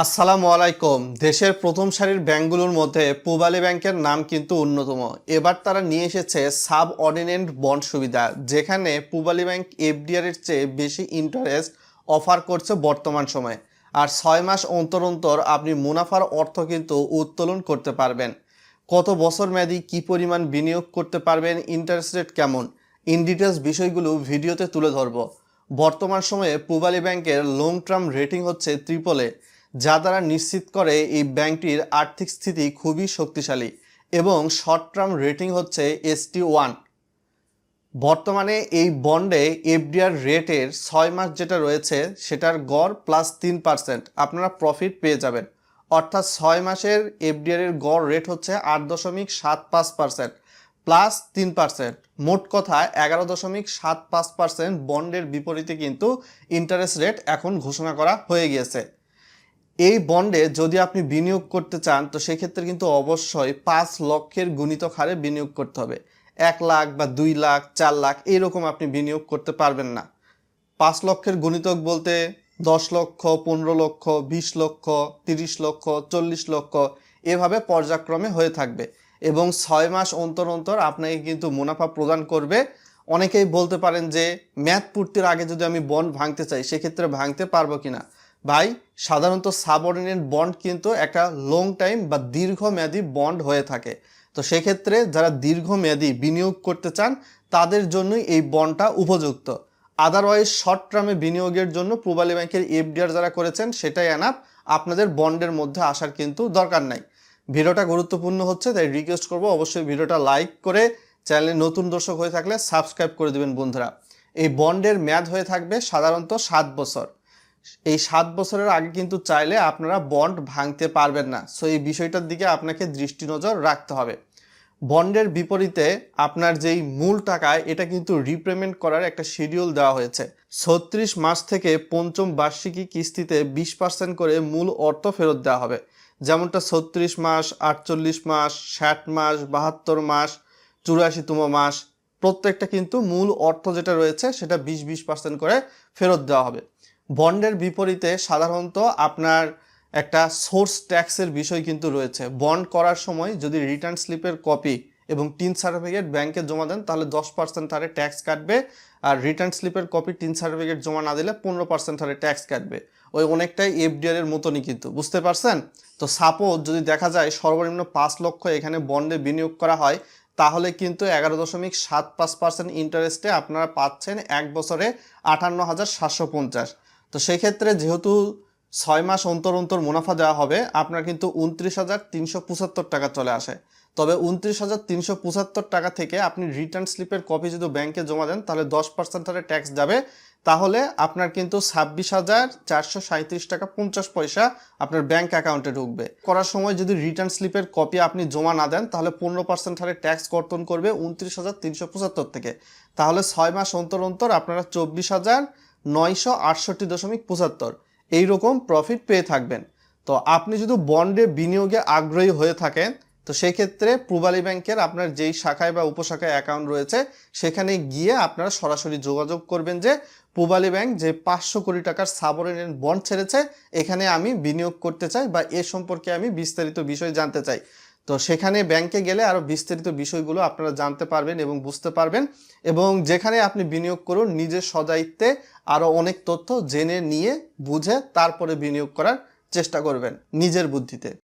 আসসালামু আলাইকুম। দেশের প্রথম সারির ব্যাংকগুলোর মধ্যে পূবালী ব্যাংকের নাম কিন্তু অন্যতম। এবার তারা নিয়ে এসেছে সাব অর্ডিনেন্ট বন্ড সুবিধা, যেখানে পূবালী ব্যাংক এফডিআর এর চেয়ে বেশি ইন্টারেস্ট অফার করছে বর্তমান সময়ে। আর ছয় মাস অন্তর অন্তর আপনি মুনাফার অর্থ কিন্তু উত্তোলন করতে পারবেন। কত বছর মেয়াদি কি পরিমাণ বিনিয়োগ করতে পারবেন ইন্টারেস্ট রেট কেমন ইন ডিটেলস বিষয়গুলো ভিডিওতে তুলে ধরব। বর্তমান সময়ে পূবালী ব্যাংকের লং টার্ম রেটিং হচ্ছে ত্রিপলে যা দ্বারা নিশ্চিত করে এই ব্যাংকটির আর্থিক স্থিতি খুবই শক্তিশালী এবং শর্ট টার্ম রেটিং হচ্ছে এসটি ওয়ান বর্তমানে এই বন্ডে এফডিআর রেটের ছয় মাস যেটা রয়েছে, সেটার গড় প্লাস তিন পার্সেন্ট আপনারা প্রফিট পেয়ে যাবেন। অর্থাৎ ছয় মাসের এফডিআর এর গড় রেট হচ্ছে আট দশমিক সাত পাঁচ পার্সেন্ট প্লাস তিন পার্সেন্ট মোট কথা এগারো দশমিক সাত পাঁচ পার্সেন্ট বন্ডের বিপরীতে কিন্তু ইন্টারেস্ট রেট এখন ঘোষণা করা হয়ে গিয়েছে। এই বন্ডে যদি আপনি বিনিয়োগ করতে চান, তো সেক্ষেত্রে কিন্তু অবশ্যই পাঁচ লক্ষের গুণিতক হারে বিনিয়োগ করতে হবে। এক লাখ বা দুই লাখ, চার লাখ এইরকম আপনি বিনিয়োগ করতে পারবেন না। পাঁচ লক্ষের গুণিতক বলতে দশ লক্ষ, পনেরো লক্ষ, বিশ লক্ষ, তিরিশ লক্ষ, চল্লিশ লক্ষ, এভাবে পর্যায়ক্রমে হয়ে থাকবে। এবং ছয় মাস অন্তর অন্তর আপনাকে কিন্তু মুনাফা প্রদান করবে। অনেকেই বলতে পারেন যে, ম্যাথ পূর্তির আগে যদি আমি বন্ড ভাঙতে চাই, সেক্ষেত্রে ভাঙতে পারব কিনা? ভাই, সাধারণত সাবঅর্ডিনেট বন্ড কিন্তু একটা লং টাইম বা দীর্ঘমেয়াদী বন্ড হয়ে থাকে। তো সেক্ষেত্রে যারা দীর্ঘমেয়াদী বিনিয়োগ করতে চান, তাদের জন্যই এই বন্ডটা উপযুক্ত। আদারওয়াইজ শর্ট টার্মে বিনিয়োগের জন্য পূবালী ব্যাংকের এফডিআর যারা করেছেন, সেটাই এনাফ আপনাদের বন্ডের মধ্যে আসার কিন্তু দরকার নাই। ভিডিওটা গুরুত্বপূর্ণ হচ্ছে, তাই রিকোয়েস্ট করব অবশ্যই ভিডিওটা লাইক করে চ্যানেলে নতুন দর্শক হয়ে থাকলে সাবস্ক্রাইব করে দেবেন বন্ধুরা। এই বন্ডের মেয়াদ হয়ে থাকবে সাধারণত সাত বছর। এই সাত বছরের আগে কিন্তু চাইলে আপনারা বন্ড ভাঙতে পারবেন না। সো এই বিষয়টার দিকে আপনাকে দৃষ্টি নজর রাখতে হবে। বন্ডের বিপরীতে আপনার যেই মূল টাকা এটা কিন্তু রিপেমেন্ট করার একটা শিডিউল দেওয়া হয়েছে। ছত্রিশ মাস থেকে পঞ্চম বার্ষিকী কিস্তিতে বিশ পার্সেন্ট করে মূল অর্থ ফেরত দেওয়া হবে। যেমনটা ছত্রিশ মাস, আটচল্লিশ মাস, ষাট মাস, বাহাত্তর মাস, চুরাশিতম মাস, প্রত্যেকটা কিন্তু মূল অর্থ যেটা রয়েছে সেটা বিশ বিশ পার্সেন্ট করে ফেরত দেওয়া হবে। বন্ডের বিপরীতে সাধারণত আপনার একটা সোর্স ট্যাক্সের বিষয় কিন্তু রয়েছে। বন্ড করার সময় যদি রিটার্ন স্লিপের কপি এবং টিন সার্টিফিকেট ব্যাংকে জমা দেন, তাহলে দশ পার্সেন্ট হারে ট্যাক্স কাটবে আর রিটার্ন স্লিপের কপি টিন সার্টিফিকেট জমা না দিলে পনেরো পার্সেন্ট হারে ট্যাক্স কাটবে। ওই অনেকটাই এফডিআর এর মতনই কিন্তু, বুঝতে পারছেন? তো সাপোজ যদি দেখা যায় সর্বনিম্ন পাঁচ লক্ষ এখানে বন্ডে বিনিয়োগ করা হয়, তাহলে কিন্তু এগারো দশমিক সাত পাঁচ পার্সেন্ট ইন্টারেস্টে আপনারা পাচ্ছেন এক বছরে আটান্ন হাজার সাতশো পঞ্চাশ। তো সেক্ষেত্রে যেহেতু ছয় মাস অন্তর অন্তর মুনাফা দেওয়া হবে, আপনার কিন্তু উনত্রিশ হাজার তিনশো পঁচাত্তর টাকা চলে আসে। তবে উনত্রিশ হাজার তিনশো পঁচাত্তর টাকা থেকে আপনি রিটার্ন স্লিপের কপি যদি ব্যাংকে জমা দেন, তাহলে দশ পার্সেন্ট হারে ট্যাক্স যাবে। তাহলে আপনার কিন্তু ছাব্বিশ হাজার চারশো সাঁত্রিশ টাকা পঞ্চাশ পয়সা আপনার ব্যাংক অ্যাকাউন্টে ঢুকবে। করার সময় যদি রিটার্ন স্লিপের কপি আপনি জমা না দেন, তাহলে পনেরো পার্সেন্ট হারে ট্যাক্স কর্তন করবে উনত্রিশ হাজার তিনশো পঁচাত্তর থেকে। তাহলে ছয় মাস অন্তর অন্তর আপনারা চব্বিশ হাজার নয়শো আটষট্টি দশমিক পঁচাত্তর। এইরকম প্রফিট পেয়ে থাকবেন। তো আপনি যদি বন্ডে বিনিয়োগে আগ্রহী হয়ে থাকেন, তো সেই ক্ষেত্রে পূবালী ব্যাংকের আপনার যেই শাখায় বা উপশাখায় অ্যাকাউন্ট রয়েছে, সেখানে গিয়ে আপনারা সরাসরি যোগাযোগ করবেন যে, পূবালী ব্যাংক যে পাঁচশো কোটি টাকার সাবঅর্ডিনেট বন্ড ছেড়েছে, এখানে আমি বিনিয়োগ করতে চাই বা এ সম্পর্কে আমি বিস্তারিত বিষয় জানতে চাই। তো সেখানে ব্যাংকে গেলে আরও বিস্তারিত বিষয়গুলো আপনারা জানতে পারবেন এবং বুঝতে পারবেন এবং যেখানে আপনি বিনিয়োগ করুন নিজের সদায়িত্বে আরও অনেক তথ্য জেনে নিয়ে বুঝে তারপরে বিনিয়োগ করার চেষ্টা করবেন নিজের বুদ্ধিতে।